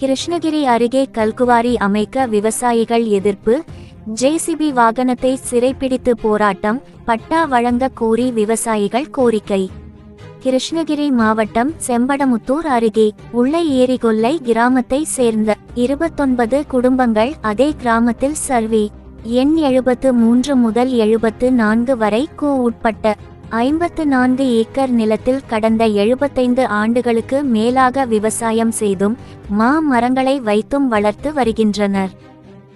கிருஷ்ணகிரி அருகே கல்குவாரி அமைக்க விவசாயிகள் எதிர்ப்பு. ஜேசிபி வாகனத்தை சிறைப்பிடித்து போராட்டம் பட்டா வழங்க கோரி விவசாயிகள் கோரிக்கை. கிருஷ்ணகிரி மாவட்டம் செம்படமுத்தூர் அருகே உள்ள ஏரிகொல்லை கிராமத்தை சேர்ந்த இருபத்தொன்பது குடும்பங்கள் அதே கிராமத்தில் சர்வே. எண் எழுபத்து மூன்று முதல் எழுபத்து நான்கு வரை கு உட்பட்ட ஐம்பத்து நான்கு ஏக்கர் நிலத்தில் கடந்த எழுபத்தைந்து ஆண்டுகளுக்கு மேலாக விவசாயம் செய்தும் மா மரங்களை வைத்தும் வளர்த்து வருகின்றனர்.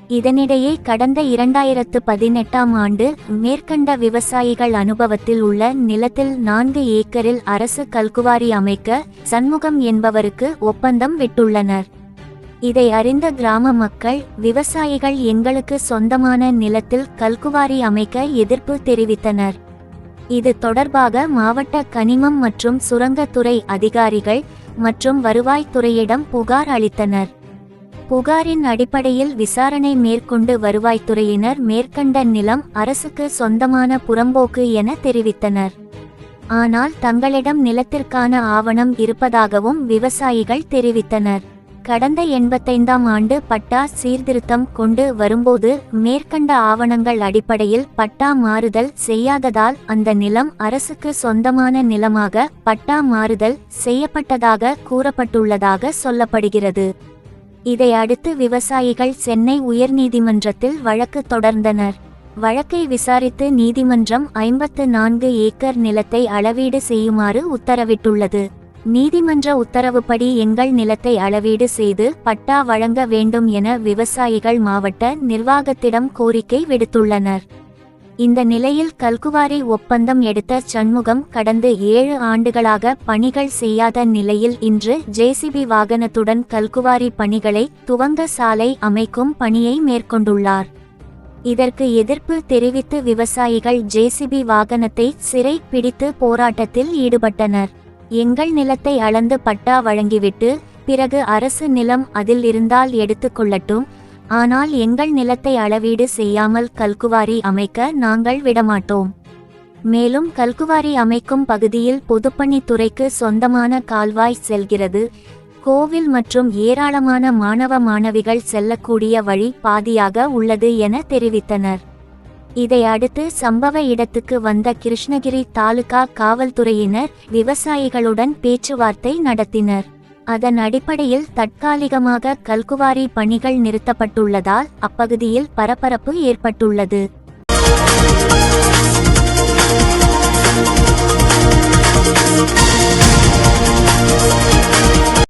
இதனிடையே கடந்த இரண்டாயிரத்து பதினெட்டாம் ஆண்டு மேற்கண்ட விவசாயிகள் அனுபவத்தில் உள்ள நிலத்தில் நான்கு ஏக்கரில் அரசு கல்குவாரி அமைக்க சண்முகம் என்பவருக்கு ஒப்பந்தம் விட்டுள்ளனர். இதை அறிந்த கிராம மக்கள் விவசாயிகள் எங்களுக்கு சொந்தமான நிலத்தில் கல்குவாரி அமைக்க எதிர்ப்பு தெரிவித்தனர். இது தொடர்பாக மாவட்ட கனிமம் மற்றும் சுரங்கத்துறை அதிகாரிகள் மற்றும் வருவாய்த்துறையிடம் புகார் அளித்தனர். புகாரின் அடிப்படையில் விசாரணை மேற்கொண்டு வருவாய்த்துறையினர் மேற்கண்ட நிலம் அரசுக்கு சொந்தமான புறம்போக்கு என தெரிவித்தனர். ஆனால் தங்களிடம் நிலத்திற்கான ஆவணம் இருப்பதாகவும் விவசாயிகள் தெரிவித்தனர். கடந்த எண்பத்தைந்தாம் ஆண்டு பட்டா சீர்திருத்தம் கொண்டு வரும்போது மேற்கண்ட ஆவணங்கள் அடிப்படையில் பட்டா மாறுதல் செய்யாததால் அந்த நிலம் அரசுக்கு சொந்தமான நிலமாக பட்டா மாறுதல் செய்யப்பட்டதாக கூறப்பட்டுள்ளதாக சொல்லப்படுகிறது. இதை அடுத்து விவசாயிகள் சென்னை உயர்நீதிமன்றத்தில் வழக்கு தொடர்ந்தனர். வழக்கை விசாரித்து நீதிமன்றம் ஐம்பத்து நான்கு ஏக்கர் நிலத்தை அளவீடு செய்யுமாறு உத்தரவிட்டுள்ளது. நீதிமன்ற உத்தரவுப்படி எங்கள் நிலத்தை அளவீடு செய்து பட்டா வழங்க வேண்டும் என விவசாயிகள் மாவட்ட நிர்வாகத்திடம் கோரிக்கை விடுத்துள்ளனர். இந்த நிலையில் கல்குவாரி ஒப்பந்தம் எடுத்த சண்முகம் கடந்த ஏழு ஆண்டுகளாக பணிகள் செய்யாத நிலையில் இன்று ஜேசிபி வாகனத்துடன் கல்குவாரி பணிகளை துவங்க சாலை அமைக்கும் பணியை மேற்கொண்டுள்ளார். இதற்கு எதிர்ப்பு தெரிவித்து விவசாயிகள் ஜேசிபி வாகனத்தை சிறை பிடித்து போராட்டத்தில் ஈடுபட்டனர். எங்கள் நிலத்தை அளந்து பட்டா வழங்கிவிட்டு பிறகு அரசு நிலம் அதில் இருந்தால் எடுத்துக்கொள்ளட்டும் ஆனால் எங்கள் நிலத்தை அளவீடு செய்யாமல் கல்குவாரி அமைக்க நாங்கள் விடமாட்டோம். மேலும் கல்குவாரி அமைக்கும் பகுதியில் பொதுப்பணித்துறைக்கு சொந்தமான கால்வாய் செல்கிறது. கோவில் மற்றும் ஏராளமான மாணவ மாணவிகள் செல்லக்கூடிய வழி பாதியாக உள்ளது என தெரிவித்தனர். இதை அடுத்து சம்பவ இடத்துக்கு வந்த கிருஷ்ணகிரி தாலுகா காவல்துறையினர் விவசாயிகளுடன் பேச்சுவார்த்தை நடத்தினர். அதன் அடிப்படையில் தற்காலிகமாக கல்குவாரி பணிகள் நிறுத்தப்பட்டுள்ளதால் அப்பகுதியில் பரபரப்பு ஏற்பட்டுள்ளது.